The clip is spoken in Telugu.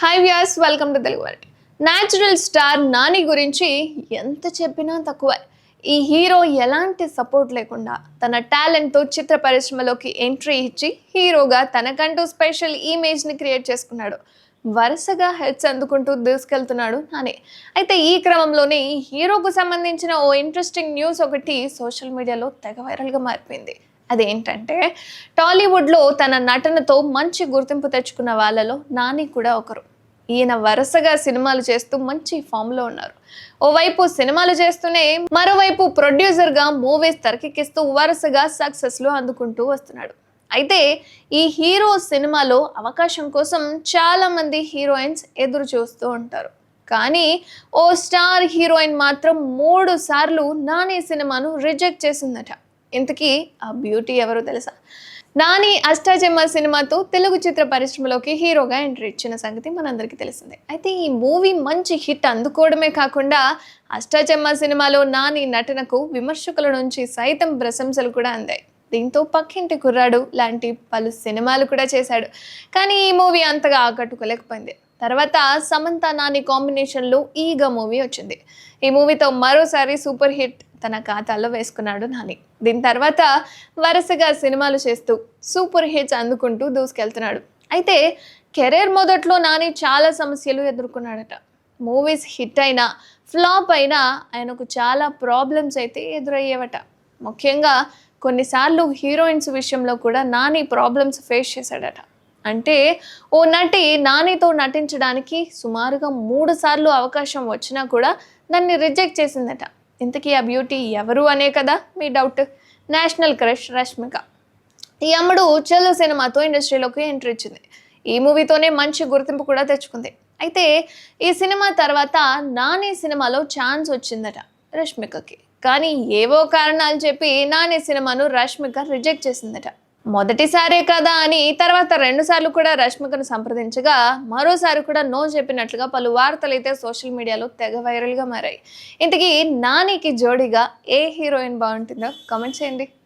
Hi Vyas welcome to Telugu world natural star Nani గురించి ఎంత చెప్పినా తక్కువే. ఈ హీరో ఎలాంటి సపోర్ట్ లేకుండా తన టాలెంట్తో చిత్ర పరిశ్రమలోకి ఎంట్రీ ఇచ్చి హీరోగా తనకంటూ స్పెషల్ ఇమేజ్ని క్రియేట్ చేసుకున్నాడు. వరుసగా హెడ్స్ అందుకుంటూ దూసుకెళ్తున్నాడు నాని అయితే ఈ క్రమంలోనే హీరోకు సంబంధించిన ఓ ఇంట్రెస్టింగ్ న్యూస్ ఒకటి సోషల్ మీడియాలో తెగ వైరల్గా మారిపోయింది. అదేంటంటే టాలీవుడ్లో తన నటనతో మంచి గుర్తింపు తెచ్చుకున్న వాళ్ళలో నాని కూడా ఒకరు. ఈయన వరుసగా సినిమాలు చేస్తూ మంచి ఫామ్లో ఉన్నారు. ఓవైపు సినిమాలు చేస్తూనే మరోవైపు ప్రొడ్యూసర్గా మూవీస్ తెరకెక్కిస్తూ వరుసగా సక్సెస్లు అందుకుంటూ వస్తున్నాడు. అయితే ఈ హీరో సినిమాలో అవకాశం కోసం చాలామంది హీరోయిన్స్ ఎదురు చూస్తూ ఉంటారు. కానీ ఓ స్టార్ హీరోయిన్ మాత్రం మూడు సార్లు నాని సినిమాను రిజెక్ట్ చేసిందట. ఇంతకీ ఆ బ్యూటీ ఎవరో తెలుసా? నాని అష్టాచెమ్మ సినిమాతో తెలుగు చిత్ర పరిశ్రమలోకి హీరోగా ఎంట్రీ ఇచ్చిన సంగతి మనందరికీ తెలిసిందే. అయితే ఈ మూవీ మంచి హిట్ అందుకోవడమే కాకుండా అష్టాచెమ్మ సినిమాలో నాని నటనకు విమర్శకుల నుంచి సైతం ప్రశంసలు కూడా అందాయి. దీంతో పక్కింటి కుర్రాడు లాంటి పలు సినిమాలు కూడా చేశాడు. కానీ ఈ మూవీ అంతగా ఆకట్టుకోలేకపోయింది. తర్వాత సమంత నాని కాంబినేషన్లో ఈగ మూవీ వచ్చింది. ఈ మూవీతో మరోసారి సూపర్ హిట్ తన ఖాతాలో వేసుకున్నాడు నాని. దీని తర్వాత వరుసగా సినిమాలు చేస్తూ సూపర్ హిట్స్ అందుకుంటూ దూసుకెళ్తున్నాడు. అయితే కెరీర్ మొదట్లో నాని చాలా సమస్యలు ఎదుర్కొన్నాడట. మూవీస్ హిట్ అయినా ఫ్లాప్ అయినా ఆయనకు చాలా ప్రాబ్లమ్స్ అయితే ఎదురయ్యేవట. ముఖ్యంగా కొన్నిసార్లు హీరోయిన్స్ విషయంలో కూడా నాని ప్రాబ్లమ్స్ ఫేస్ చేశాడట. అంటే ఓ నటి నానితో నటించడానికి సుమారుగా మూడు సార్లు అవకాశం వచ్చినా కూడా దాన్ని రిజెక్ట్ చేసిందట. ఇంతకీ ఆ బ్యూటీ ఎవరు అనే కదా మీ డౌట్. National crush Rashmika. ఈ అమ్మడు చెల్లు సినిమాతో ఇండస్ట్రీలోకి ఎంట్రీ ఇచ్చింది. ఈ మూవీతోనే మంచి గుర్తింపు కూడా తెచ్చుకుంది. అయితే ఈ సినిమా తర్వాత నాని సినిమాలో ఛాన్స్ వచ్చిందట రష్మికకి. కానీ ఏవో కారణాలు చెప్పి నాని సినిమాను రష్మిక రిజెక్ట్ చేసిందట. మొదటిసారే కదా అని తర్వాత రెండు సార్లు కూడా రష్మికను సంప్రదించగా మరోసారి కూడా నో చెప్పినట్లుగా పలు వార్తలు అయితే సోషల్ మీడియాలో తెగ వైరల్గా మారాయి. ఇంతకీ నానికి జోడీగా ఏ హీరోయిన్ బాగుంటుందో కామెంట్ చేయండి.